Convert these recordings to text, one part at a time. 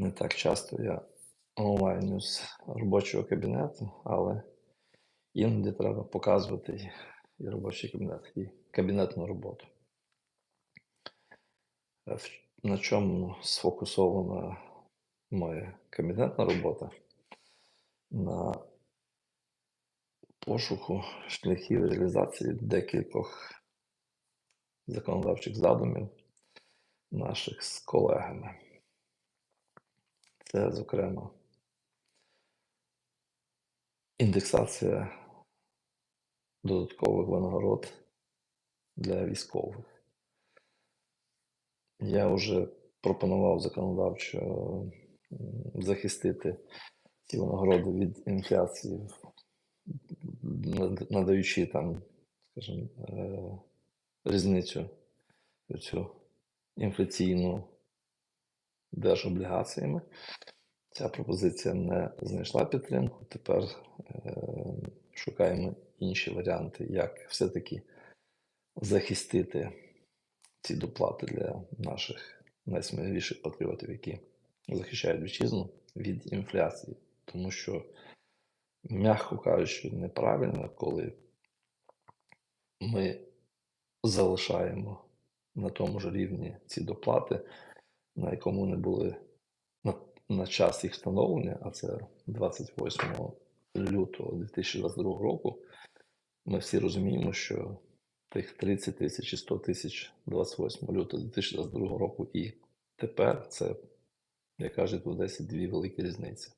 Не так часто я онлайню з робочого кабінету, але іноді треба показувати і- і робочий кабінет, і кабінетну роботу. Е, На чому сфокусована моя кабінетна робота? На пошуку шляхів реалізації декількох законодавчих задумів наших з колегами. Це, зокрема, індексація додаткових винагород для військових. Я вже пропонував законодавчо захистити ці винагороди від інфляції, надаючи там, скажімо, е, різницю цю інфляційну держоблігаціями. Ця пропозиція не знайшла підтримку. Тепер е, шукаємо інші варіанти, як все-таки захистити ці доплати для наших найсміливіших патріотів, які захищають вітчизну від інфляції. Тому що, м'яко кажучи, неправильно, коли ми залишаємо на тому ж рівні ці доплати, на якому вони були на, на час їх встановлення, а це 28 лютого 2022 року. Ми всі розуміємо, що тих 30 тисяч і 100 тисяч 28 лютого 2022 року і тепер це, як кажуть, в Одесі дві великі різниці.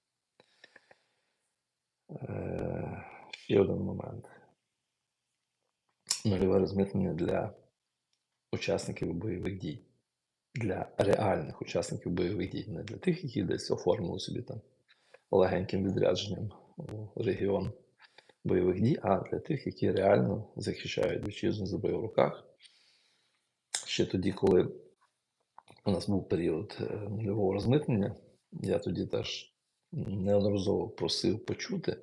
Е, ще один момент. Нульове розмитнення для учасників бойових дій. Для реальних учасників бойових дій, не для тих, які десь оформили собі там легеньким відрядженням у регіон бойових дій, а для тих, які реально захищають вітчизну зброю в руках. Ще тоді, коли у нас був період е, нульового розмитнення, я тоді теж неодноразово просив почути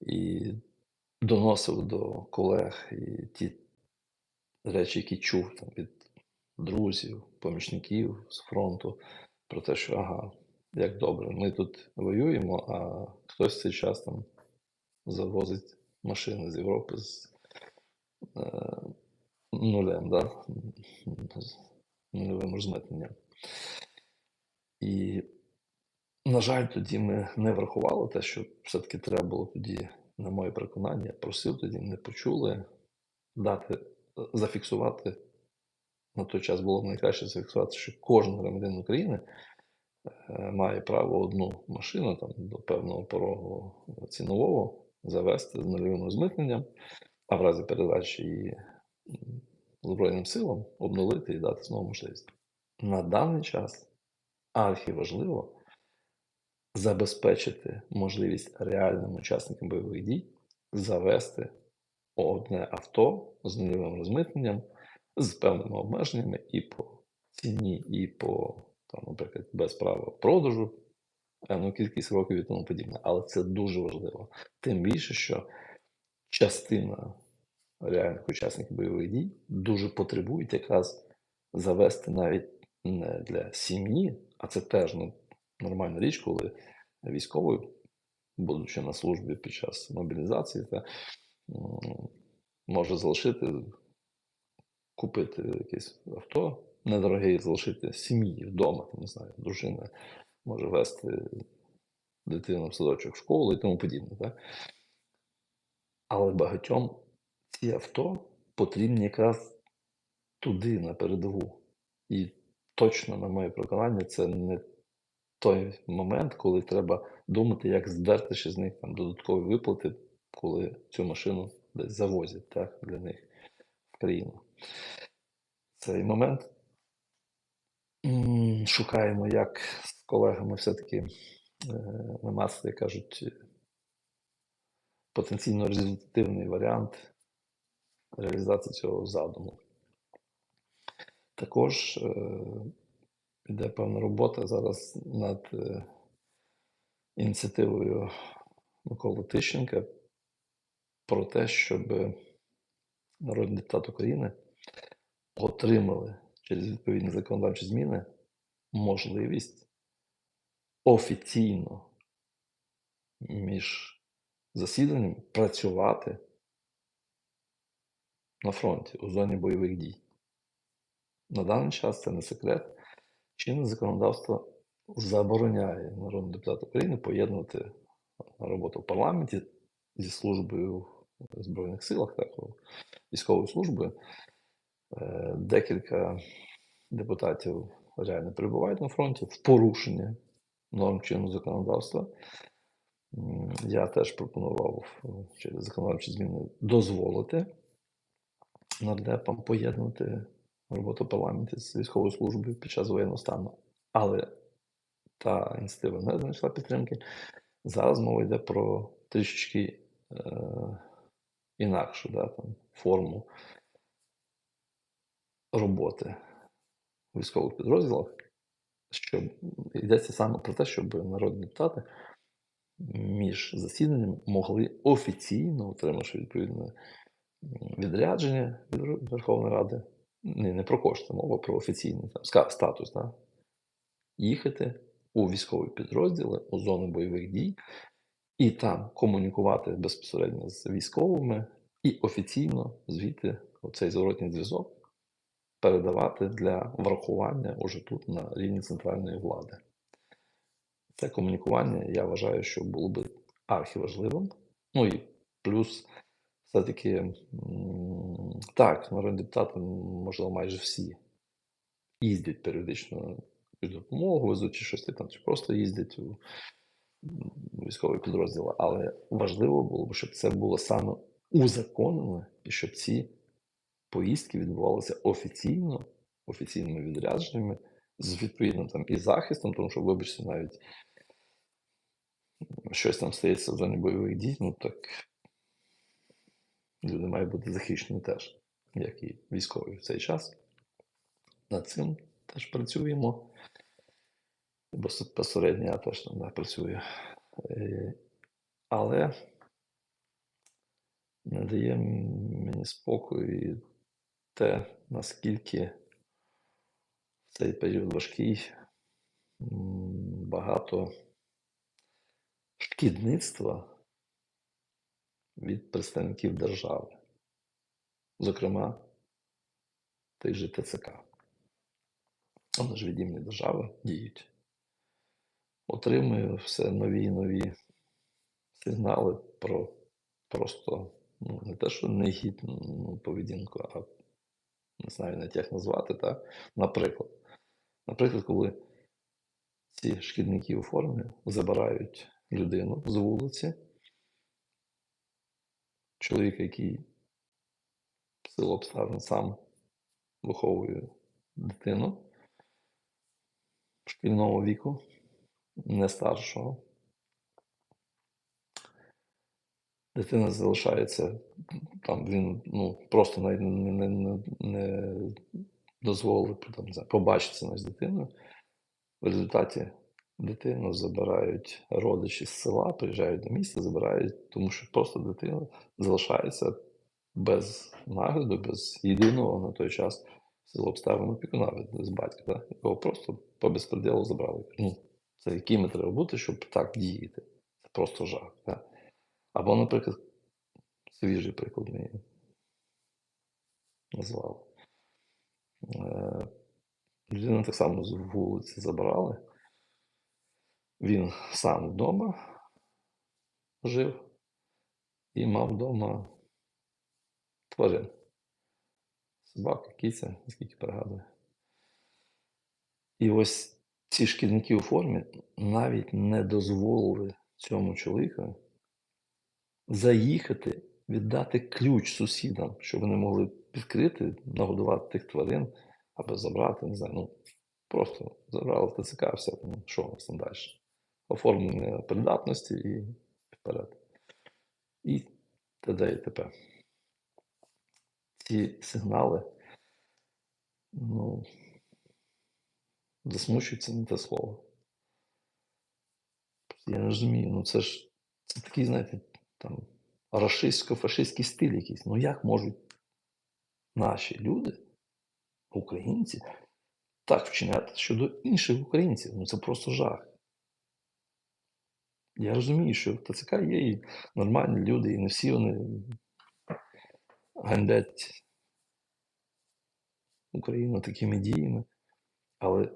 і доносив до колег і ті речі, які чув там, від друзів, помічників з фронту, про те, що ага, як добре, ми тут воюємо, а хтось цей час там завозить машини з Європи з е, нулем, да? з нульовим розмитненням. І, на жаль, тоді ми не врахували те, що все-таки треба було тоді, на моє переконання, просив тоді, не почули дати, зафіксувати. На той час було найкраще зафіксувати, що кожен громадянин України е, має право одну машину там, до певного порогу цінового завести з нульовим розмитненням, а в разі передачі її Збройним силам обнулити і дати знову можливість. На даний час архіважливо забезпечити можливість реальним учасникам бойових дій завести одне авто з нульовим розмитненням, з певними обмеженнями і по ціні, і по, там, наприклад, без права продажу, певну кількість років і тому подібне. Але це дуже важливо. Тим більше, що частина реальних учасників бойових дій дуже потребують якраз завести навіть не для сім'ї, а це теж ну, нормальна річ, коли військовий, будучи на службі під час мобілізації, та, може залишити, купити якесь авто недороге і залишити сім'ї вдома, не знаю, дружина може вести дитину в садочок в школу і тому подібне. Так? Але багатьом ці авто потрібні якраз туди, на передову. І точно, на моє переконання, це не той момент, коли треба думати, як здерти ще з них там додаткові виплати, коли цю машину десь завозять так, для них в країну. Цей момент шукаємо, як з колегами все-таки е, намацати, кажуть, потенційно результативний варіант реалізації цього задуму. Також е, йде певна робота зараз над е, ініціативою Миколи Тищенка про те, щоб народний депутат України отримали через відповідні законодавчі зміни можливість офіційно між засіданням працювати на фронті у зоні бойових дій. На даний час це не секрет. Чинне законодавство забороняє народному депутату України поєднувати роботу в парламенті зі службою в Збройних силах, так, військовою службою. Е, Декілька депутатів реально перебувають на фронті в порушення норм чинного законодавства. Я теж пропонував е, через законодавчі зміни дозволити нардепам поєднувати роботу в парламенті з військовою службою під час воєнного стану. Але та ініціатива не знайшла підтримки. Зараз мова йде про трішечки е, інакшу да, там, форму роботи в військових підрозділах, щоб йдеться саме про те, щоб народні депутати між засіданнями могли офіційно, отримавши відповідне відрядження від Верховної Ради, не, не про кошти, мова про офіційний там, статус, да, їхати у військові підрозділи, у зону бойових дій, і там комунікувати безпосередньо з військовими, і офіційно звідти оцей зворотній зв'язок передавати для врахування уже тут на рівні центральної влади. Це комунікування, я вважаю, що було би архіважливим. Ну і плюс, все-таки, так, народні депутати, можливо, майже всі їздять періодично і допомогу, везуть чи щось там, чи просто їздять у м, військові підрозділи. Але важливо було б, щоб це було саме узаконено, і щоб ці поїздки відбувалися офіційно, офіційними відрядженнями, з відповідним там і захистом, тому що, вибачте, навіть щось там стається в зоні бойових дій, ну так люди мають бути захищені теж, як і військові в цей час. Над цим теж працюємо. Безпосередньо я теж там да, працюю. Е, Але не дає мені спокою те, наскільки цей період важкий багато шкідництва від представників держави, зокрема тих же ТЦК. Вони ж від імені держави діють. Отримую все нові і нові сигнали про просто ну, не те, що негідну поведінку, а не знаю навіть як назвати, так? Наприклад, наприклад, коли ці шкідники у формі забирають людину з вулиці, чоловіка, який в силу обставин сам виховує дитину шкільного віку, не старшого. Дитина залишається там, він ну, просто навіть не, не, не, не дозволив там, побачитися з дитиною. В результаті дитину забирають родичі з села, приїжджають до міста, забирають, тому що просто дитина залишається без нагляду, без єдиного на той час силу обставин опікуна з батька. Да? Його просто по безпреділу забрали. Ну, це якими треба бути, щоб так діяти. Це просто жах. Да? Або, наприклад, свіжий приклад мені назвав. Е, Людину так само з вулиці забрали. Він сам вдома жив і мав вдома тварин. Собака, киця, наскільки пригадую. І ось ці шкідники у формі навіть не дозволили цьому чоловіку заїхати, віддати ключ сусідам, щоб вони могли відкрити, нагодувати тих тварин або забрати, не знаю, ну просто забрали ТЦК, все там, що у нас там далі. Оформлення придатності і вперед. І т.д. і т.п. Ці сигнали, ну, засмучуються не те слово. Я не розумію, ну це ж це такий, знаєте, там рашистсько-фашистський стиль якийсь. Ну як можуть наші люди, українці, так вчиняти щодо інших українців? Ну це просто жах. Я розумію, що в ТЦК є і нормальні люди, і не всі вони ганьбять Україну такими діями. Але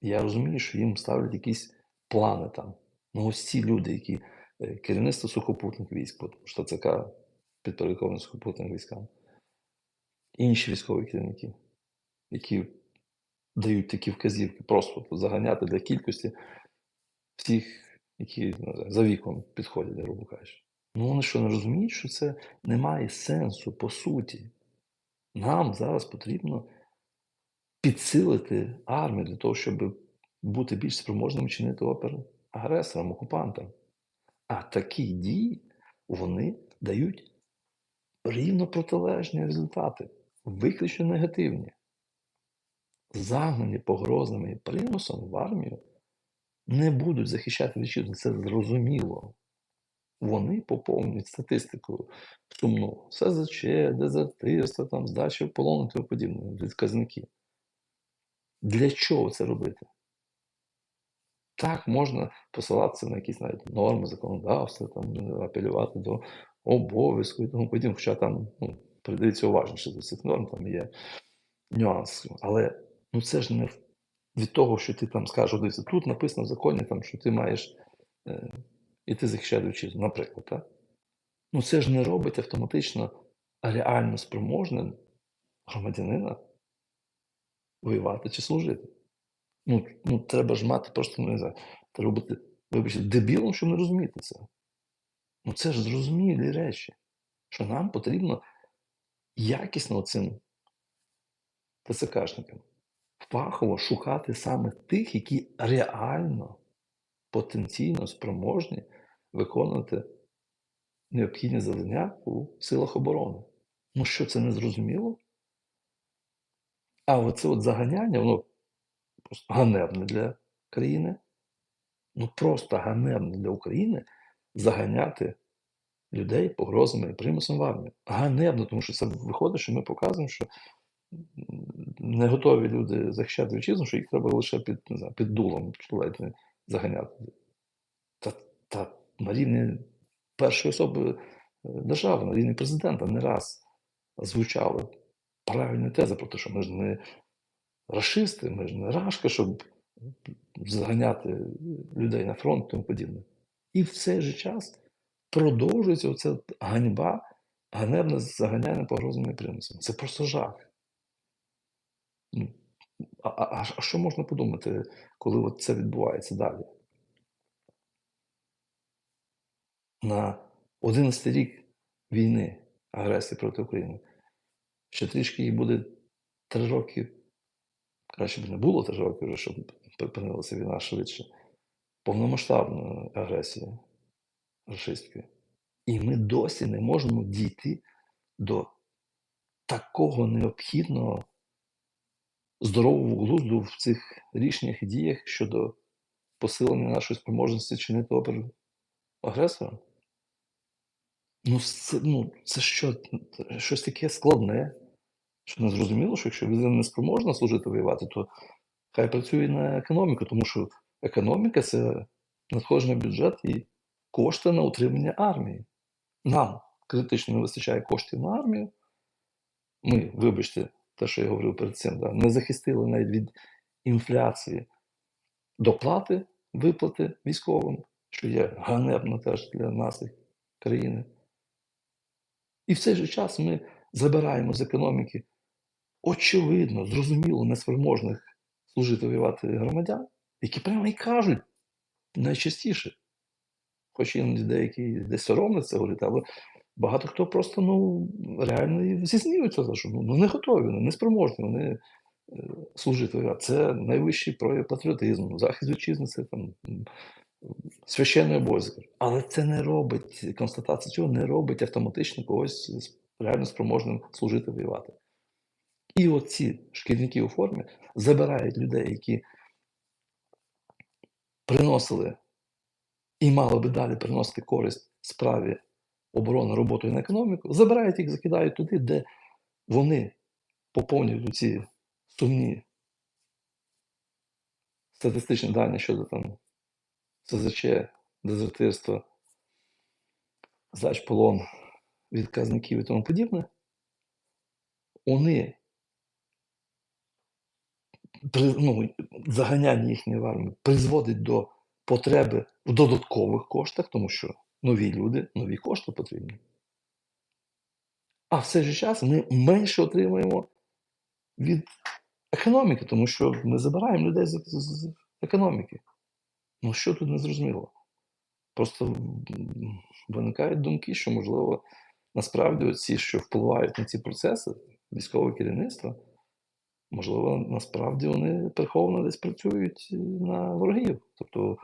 я розумію, що їм ставлять якісь плани там. Ну, ось ці люди, які керівництво сухопутних військ, що ТЦК підпорядковані сухопутним військам, інші військові керівники, які дають такі вказівки, просто заганяти для кількості всіх, які знаю, за віком підходять, грубо кажучи. Ну вони що не розуміють, що це не має сенсу по суті. Нам зараз потрібно підсилити армію для того, щоб бути більш спроможним чинити опір агресорам, окупантам. А такі дії вони дають рівно протилежні результати, виключно негативні. Загнані погрозами і примусом в армію не будуть захищати вітчизну. Це зрозуміло. Вони поповнюють статистику сумну. СЗЧ, дезертирство, там, здача в полон і подібне, відказники. Для чого це робити? Так, можна посилатися на якісь навіть норми законодавства, там, апелювати до обов'язку і тому подібне, хоча там ну, придивіться уважніше до цих норм, там є нюанси. Але ну, це ж не від того, що ти там скажеш, дивіться, тут написано в законі, там, що ти маєш е, іти захищати вітчизну, наприклад. Так? Ну це ж не робить автоматично реально спроможним громадянина воювати чи служити. Ну, ну треба ж мати просто, не знаю, треба бути, вибачте, дебілом, щоб не розуміти це. Ну це ж зрозумілі речі, що нам потрібно якісно цим ТЦКшникам фахово шукати саме тих, які реально потенційно спроможні виконувати необхідні завдання у силах оборони. Ну що це не зрозуміло? А оце от заганяння, воно просто ганебне для країни. Ну просто ганебне для України заганяти людей погрозами і примусом в армію. Ганебно, тому що це виходить, що ми показуємо, що не готові люди захищати вітчизну, що їх треба лише під, не знаю, під дулом ледь не заганяти. Та, та на рівні першої особи е, держави, на рівні президента не раз звучали правильні тези про те, що ми ж не расисти, ми ж не рашка, щоб заганяти людей на фронт і тому подібне. І в цей же час продовжується оця ганьба, ганебне заганяння погрозами примусом. Це просто жах. Ну, А, а, а що можна подумати, коли от це відбувається далі? На 11 рік війни, агресії проти України. Ще трішки їй буде 3 роки, краще б не було 3 роки вже, щоб припинилася війна швидше. Повномасштабної агресії рашистської. І ми досі не можемо дійти до такого необхідного здорового глузду в цих рішеннях і діях щодо посилення нашої спроможності чинити опір агресора. Ну, це, ну, це що, щось таке складне, що не зрозуміло, що якщо людина не спроможна служити воювати, то хай працює на економіку, тому що економіка це надходження бюджет і кошти на утримання армії. Нам критично не вистачає коштів на армію. Ми, вибачте, те, що я говорив перед цим, да, не захистили навіть від інфляції доплати, виплати військовим, що є ганебно теж для нас країни. І в цей же час ми забираємо з економіки очевидно, зрозуміло, неспроможних служити воювати громадян, які прямо і кажуть найчастіше. Хоч іноді деякі десь соромляться говорити, але багато хто просто ну, реально і за що ну, не готові, ну, не спроможні вони служити воювати. Це найвищий прояв патріотизму, захист вітчизни, це там священний обов'язок. Але це не робить, констатація цього не робить автоматично когось реально спроможним служити воювати. І оці шкільники у формі забирають людей, які приносили і мали би далі приносити користь справі оборони, роботи на економіку, забирають їх, закидають туди, де вони поповнюють ці сумні статистичні дані щодо там СЗЧ, дезертирства, здач полон відказників і тому подібне, вони ну, заганяння їхньої в армію призводить до потреби в додаткових коштах, тому що нові люди, нові кошти потрібні. А в цей же час ми менше отримуємо від економіки, тому що ми забираємо людей з, з економіки. Ну що тут не зрозуміло? Просто виникають думки, що, можливо, насправді ці, що впливають на ці процеси, військове керівництво, можливо, насправді вони приховано десь працюють е, на ворогів. Тобто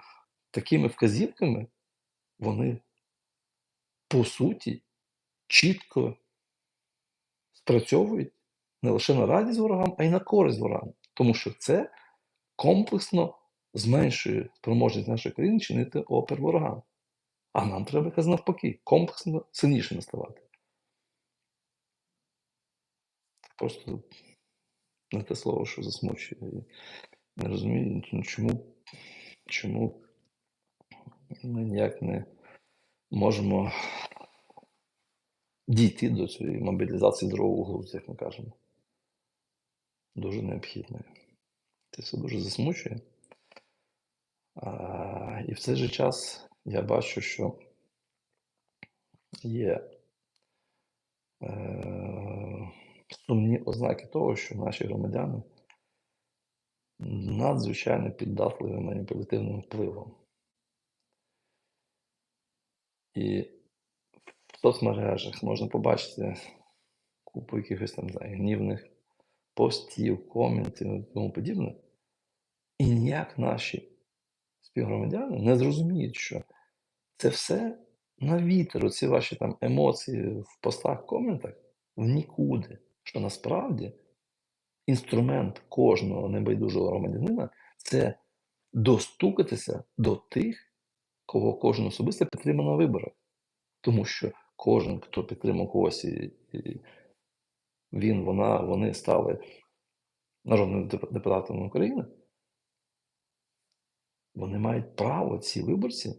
такими вказівками вони по суті чітко спрацьовують не лише на радість ворогам, а й на користь ворогам. Тому що це комплексно зменшує спроможність нашої країни чинити опір ворогам. А нам треба якраз навпаки, комплексно сильнішими ставати. Просто не те слово, що засмучує. Не розумію, ну, чому, чому ми ніяк не можемо дійти до цієї мобілізації здорового глузду, як ми кажемо. Дуже необхідною. Це все дуже засмучує. А, і в цей же час я бачу, що є е, сумні ознаки того, що наші громадяни надзвичайно піддатливі маніпулятивним впливом. І в соцмережах можна побачити купу якихось там не знаю, гнівних постів, коментів і тому подібне. І ніяк наші співгромадяни не зрозуміють, що це все на вітер, оці ваші там емоції в постах, коментах в нікуди. Що насправді інструмент кожного небайдужого громадянина це достукатися до тих, кого кожен особисто підтримав на виборах. Тому що кожен, хто підтримав когось, він, вона, вони стали народними депутатами України, вони мають право, ці виборці,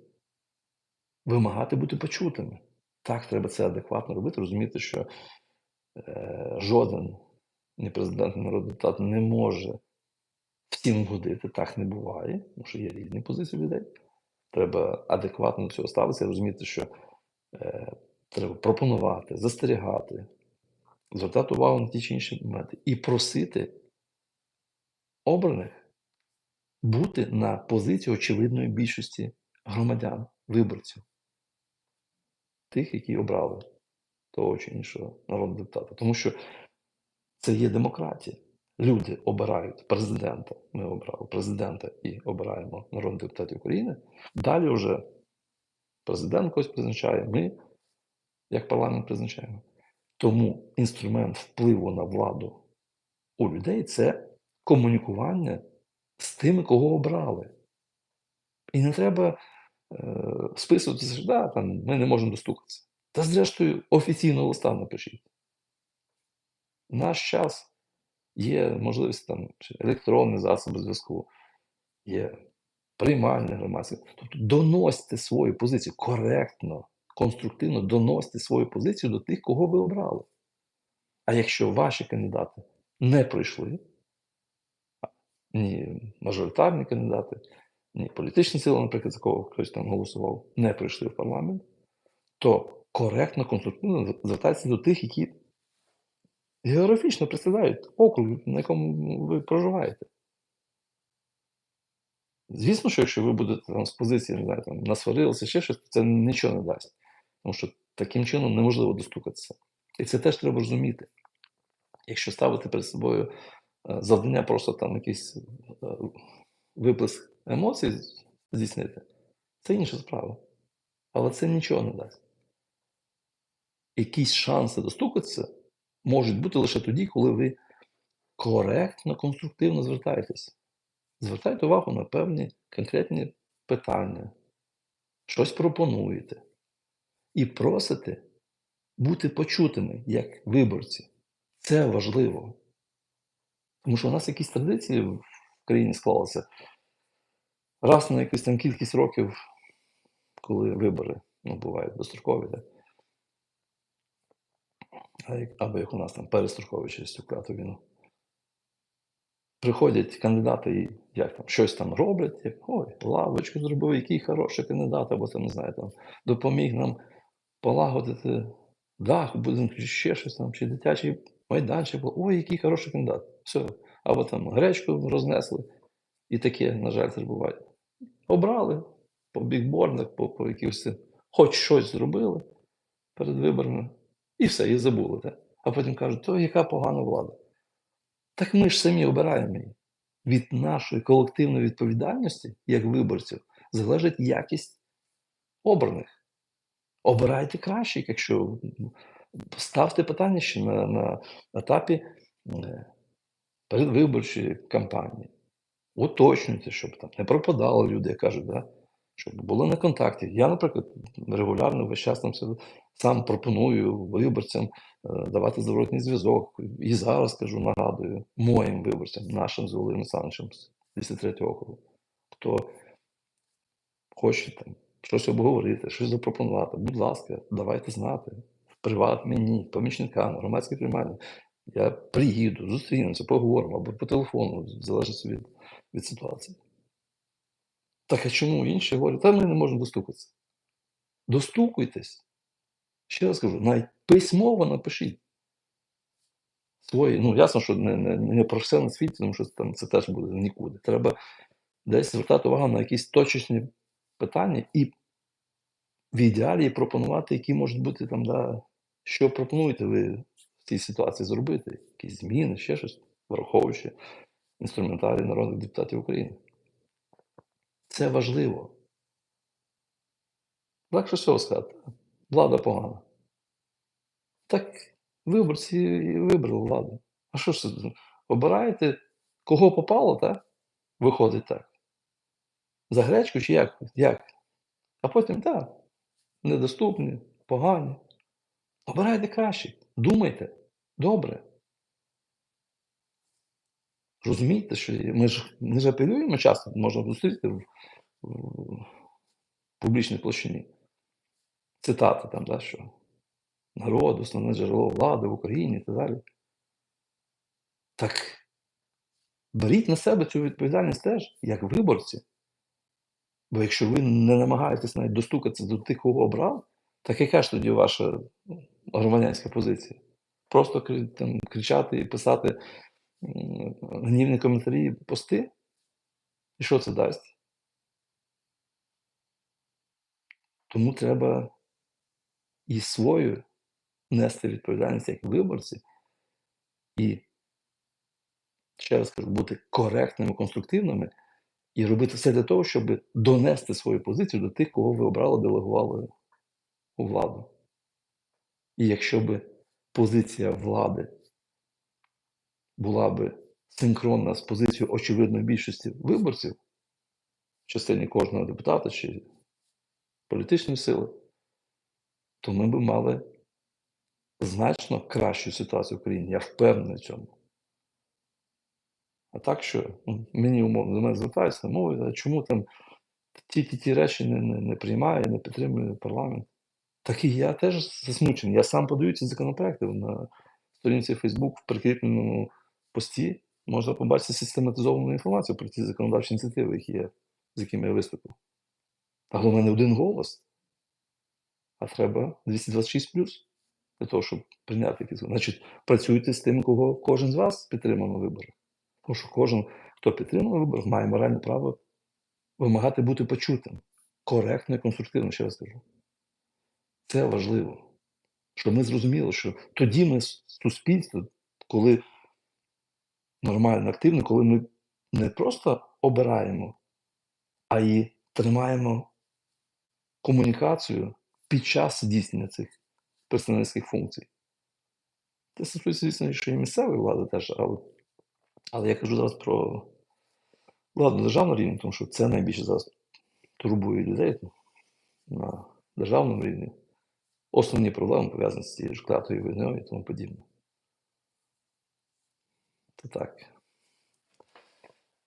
вимагати бути почутими. Так, треба це адекватно робити, розуміти, що жоден ні президент, народний депутат не може всім вгодити. Так не буває, тому що є різні позиції людей. Треба адекватно до цього ставитися, розуміти, що е, треба пропонувати, застерігати, звертати увагу на ті чи інші моменти і просити обраних бути на позиції очевидної більшості громадян, виборців, тих, які обрали того чи іншого народного депутата. Тому що це є демократія. Люди обирають президента. Ми обрали президента і обираємо народних депутатів України. Далі вже президент когось призначає, ми, як парламент, призначаємо. Тому інструмент впливу на владу у людей це комунікування з тими, кого обрали. І не треба е, списуватися, що да, там, ми не можемо достукатися. Та зрештою офіційного листа напишіть. Наш час є можливість там електронні засоби зв'язку, є приймальне громадське. Тобто доносьте свою позицію коректно, конструктивно доносьте свою позицію до тих, кого ви обрали. А якщо ваші кандидати не пройшли, ні мажоритарні кандидати, ні політичні сили, наприклад, за кого хтось там голосував, не пройшли в парламент, то коректно, конструктивно звертайтеся до тих, які географічно представляють округ, на якому ви проживаєте. Звісно, що якщо ви будете там з позиції, не знаю, там, насварилися, ще щось, це нічого не дасть. Тому що таким чином неможливо достукатися. І це теж треба розуміти. Якщо ставити перед собою е, завдання просто там якийсь е, виплеск емоцій здійснити, це інша справа. Але це нічого не дасть. Якісь шанси достукатися можуть бути лише тоді, коли ви коректно, конструктивно звертаєтесь. Звертайте увагу на певні конкретні питання, щось пропонуєте і просите бути почутими як виборці. Це важливо. Тому що у нас якісь традиції в країні склалися. Раз на якусь там кількість років коли вибори ну, бувають дострокові, так? Або як у нас там перестрокові через цю війну. Приходять кандидати і як там щось там роблять, як ой, лавочку зробив, який хороший кандидат, або там не знаю, там допоміг нам полагодити дах, будинку, чи ще щось там, чи дитячий майданчик. Ой, який хороший кандидат. Все. Або там гречку рознесли. І таке, на жаль, теж буває. Обрали по бікбордах, по, по якихось, хоч щось зробили перед виборами, і все, і забули. Так? А потім кажуть, то яка погана влада. Так ми ж самі обираємо її. Від нашої колективної відповідальності, як виборців, залежить якість обраних. Обирайте кращих, якщо ставте питання ще на, на етапі е, передвиборчої кампанії. Уточнюйте, щоб там не пропадали люди, як кажуть, да? Щоб були на контакті. Я, наприклад, регулярно весь час там сам пропоную виборцям е, давати зворотний зв'язок. І зараз кажу, нагадую, моїм виборцям, нашим з Володимиром Олександровичем з 203 округу, хто хоче там щось обговорити, щось запропонувати, будь ласка, давайте знати. Приват мені, помічникам, громадські приймальні. Я приїду, зустрінемося, поговоримо або по телефону, в залежності від, від ситуації. Так а чому інші говорять, та ми не можемо достукатися? Достукуйтесь. Ще раз кажу, навіть письмово напишіть. Свої, ну ясно, що не, не, не про все на світі, тому що там це теж буде нікуди. Треба десь звертати увагу на якісь точечні питання і в ідеалі пропонувати, які можуть бути там, да, що пропонуєте ви в цій ситуації зробити, якісь зміни, ще щось, враховуючи інструментарій народних депутатів України. Це важливо. Легше всього сказати, влада погана. Так виборці і вибрали владу. А що ж це? Обираєте, кого попало, так? Виходить так. За гречку чи як? як? А потім, так, недоступні, погані. Обирайте краще. Думайте. Добре. Розумійте, що ми ж ми ж апелюємо часто, можна зустріти в, в публічній площині. Цитати там, да, що народ, основне джерело влади в Україні і так далі. Так беріть на себе цю відповідальність теж, як виборці. Бо якщо ви не намагаєтесь навіть достукатися до тих, кого обрав, так яка ж тоді ваша громадянська позиція? Просто там, кричати і писати гнівні коментарі, пости? І що це дасть? Тому треба і свою нести відповідальність як виборці, і ще раз кажу, бути коректними, конструктивними і робити все для того, щоб донести свою позицію до тих, кого ви обрали, делегували у владу. І якщо би позиція влади була би синхронна з позицією очевидної більшості виборців в частині кожного депутата чи політичної сили, то ми б мали значно кращу ситуацію в країні. Я впевнений в цьому. А так що ну, мені умовно до мене звертаються, мовить, а чому там ті ті, ті речі не, не, не приймає, не підтримує парламент. Так і я теж засмучений. Я сам подаю ці законопроекти на сторінці Facebook в прикріпленому пості. Можна побачити систематизовану інформацію про ті законодавчі ініціативи, які я, з якими я виступив. Але в мене один голос, а треба 226 плюс для того, щоб прийняти якісь. Значить, працюйте з тим, кого кожен з вас підтримав на виборах. Тому що кожен, хто підтримав на виборах, має моральне право вимагати бути почутим. Коректно і конструктивно, ще раз кажу. Це важливо. Щоб ми зрозуміли, що тоді ми суспільство, коли нормально активно, коли ми не просто обираємо, а й тримаємо комунікацію під час здійснення цих представницьких функцій. Це стосується, звісно, що і місцевої влади теж, але, але я кажу зараз про владу державного рівня, тому що це найбільше зараз турбує людей на державному рівні. Основні проблеми пов'язані з цією ж клятою війною і тому подібне. Так.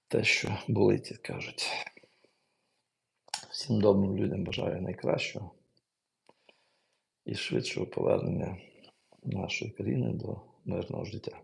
Те, що болить, як кажуть. Всім добрим людям бажаю найкращого і швидшого повернення нашої країни до мирного життя.